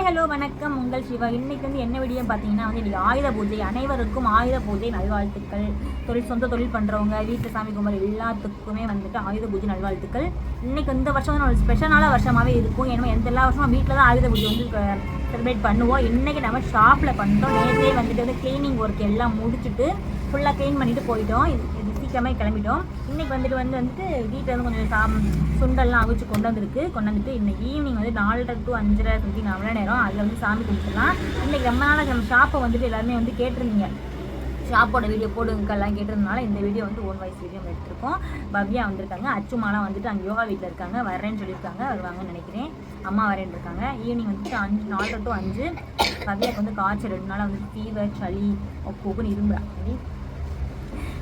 Hi hello வணக்கம். உங்கள் சிவா. இன்னைக்கு வந்து என்ன வீடியோ பார்த்தீங்கன்னா வந்து இன்றைக்கி ஆயுத பூஜை. அனைவருக்கும் ஆயுத பூஜை நல்வாழ்த்துக்கள். தொழில் சொந்த தொழில் பண்ணுறவங்க வீட்டில் சாமி கும்பல் எல்லாத்துக்குமே வந்துட்டு ஆயுத பூஜை நல்வாழ்த்துக்கள். இன்னைக்கு இந்த வருஷம் வந்து ஒரு ஸ்பெஷலான வருஷமாகவே இருக்கும். ஏன்னா எந்த எல்லா வருஷமும் வீட்டில் தான் ஆயுத பூஜை வந்து செலிப்ரேட் பண்ணுவோம். இன்றைக்கி நம்ம ஷாப்பில் பண்ணிட்டோம் நேற்றே வந்துட்டு வந்து க்ளீனிங் ஒர்க் எல்லாம் முடிச்சுட்டு ஃபுல்லாக க்ளீன் பண்ணிட்டு போயிட்டோம். சீக்கிரமாக கிளம்பிட்டோம். இன்றைக்கி வந்துட்டு வந்து வந்துட்டு வீட்டில் வந்து கொஞ்சம் சாம் சுண்டல்லாம் அவிச்சு கொண்டு வந்துருக்கு. கொண்டு வந்துட்டு இன்னைக்கு ஈவினிங் வந்து நாலரை டு அஞ்சரை சுற்றி அவ்வளோ நேரம் அதில் வந்து சாமி கும்பிட்டுலாம் இன்றைக்கி ரொம்ப நாளாக நம்ம ஷாப்பை வந்துட்டு எல்லாருமே வந்து கேட்டிருந்தீங்க. ஷாப்போட வீடியோ போடுங்கெல்லாம் கேட்டிருந்தனால இந்த வீடியோ வந்து ஓன் வாய்ஸ் வீடியோ எடுத்திருக்கோம். பவ்யா வந்திருக்காங்க அச்சுமாலாம் வந்துட்டு அங்கே யோகா வீட்டில் இருக்காங்க. வரேன்னு சொல்லியிருக்காங்க வருவாங்கன்னு நினைக்கிறேன். அம்மா வரேன் இருக்காங்க. ஈவினிங் வந்துட்டு அஞ்சு நாலரை டு அஞ்சு. பவ்யாவுக்கு வந்து காய்ச்சல் ரெண்டு நாளாக வந்துட்டு ஃபீவர் சளி ஒப்புன்னு இரும்புறா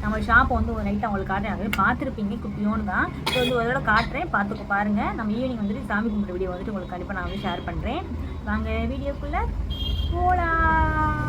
நம்ம ஷாப் வந்து ஒரு நைட் அவங்களுக்கு காட்டுறேன். பார்த்துருப்பீங்க குட்டியோன்னு தான். ஸோ வந்து ஒரு தடவை காட்டுறேன் பார்த்துக்க பாருங்க. நம்ம ஈவினிங் வந்துட்டு சாமி கும்பிட்ற வீடியோ வந்துட்டு உங்களுக்கு கண்டிப்பாக நான் வந்து ஷேர் பண்ணுறேன் வாங்க வீடியோக்குள்ளே போகலாம்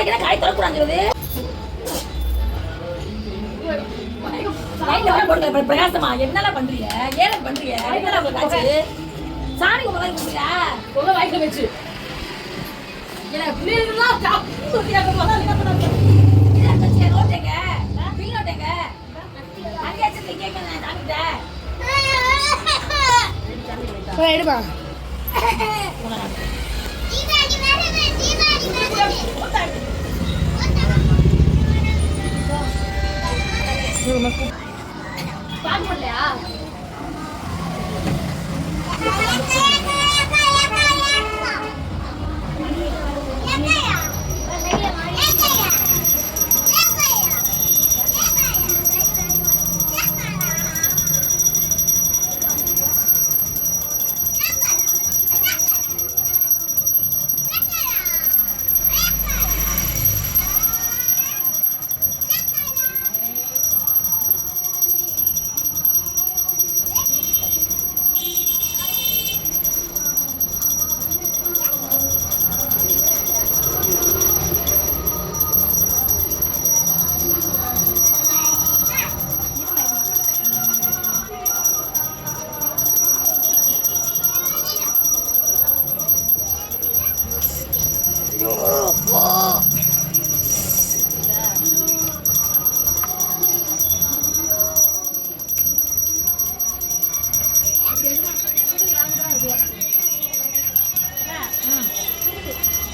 நாளைக்கு தான் கடை திறக்கூடாது பிரகாசமா என்னெல்லாம் பண்றீங்க? ஏன் பண்றீங்க? என்னெல்லாம் உங்களுக்கு வாங்கிட்டு வச்சு எனக்கு என்ன அங்கே வச்சு கேட்க எடுப்பா ஸ்டார்ட் பண்ணலையா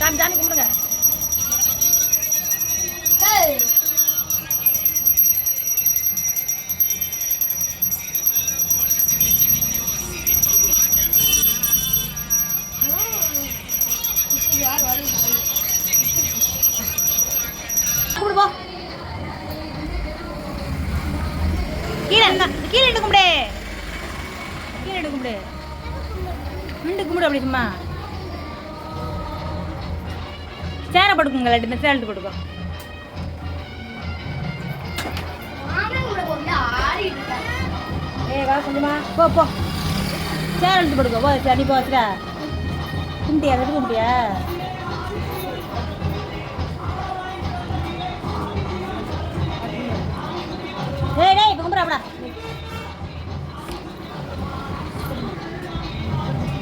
சாமி சாமி கும்பிடுங்க. கும்பிடு போ. கீழே இருந்தா கீழே இட்டு கும்பிடு. கீழே இட்டு கும்பிடு. நின்று கும்பிடு அப்படி சும்மா சேர படுக்குங்க இல்லாட்டி இந்த எடுத்து படுக்கோ. ஏ வா கொஞ்சமா போ போ. சேர் எடுத்து படுக்கோ போ சரி போ வச்சுடா கும்பிட்டியா எடுத்து கும்பிட்டியா ஏய் டேய் இப்போ கும்பிட்றாப்படா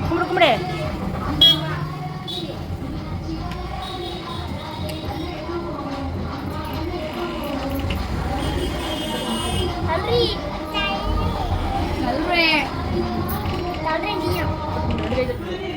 கும்பிடு கும்பிடு. Lalu re. Lalu re dia. Lalu re.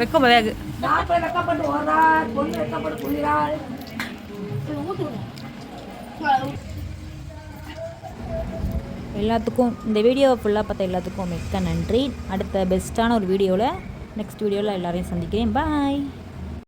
வெக்கம் வேகு. மாப்பிள்ளை வெக்கப்பட்டு ஓடுறார் பொண்ணு வெக்கப்பட்டு குளிராள் எல்லாத்துக்கும் இந்த வீடியோவை ஃபுல்லாக பார்த்த எல்லாத்துக்கும் மிக்க நன்றி. அடுத்த பெஸ்ட்டான ஒரு வீடியோவில் நெக்ஸ்ட் வீடியோவில் எல்லாரையும் சந்திக்கிறேன். பாய்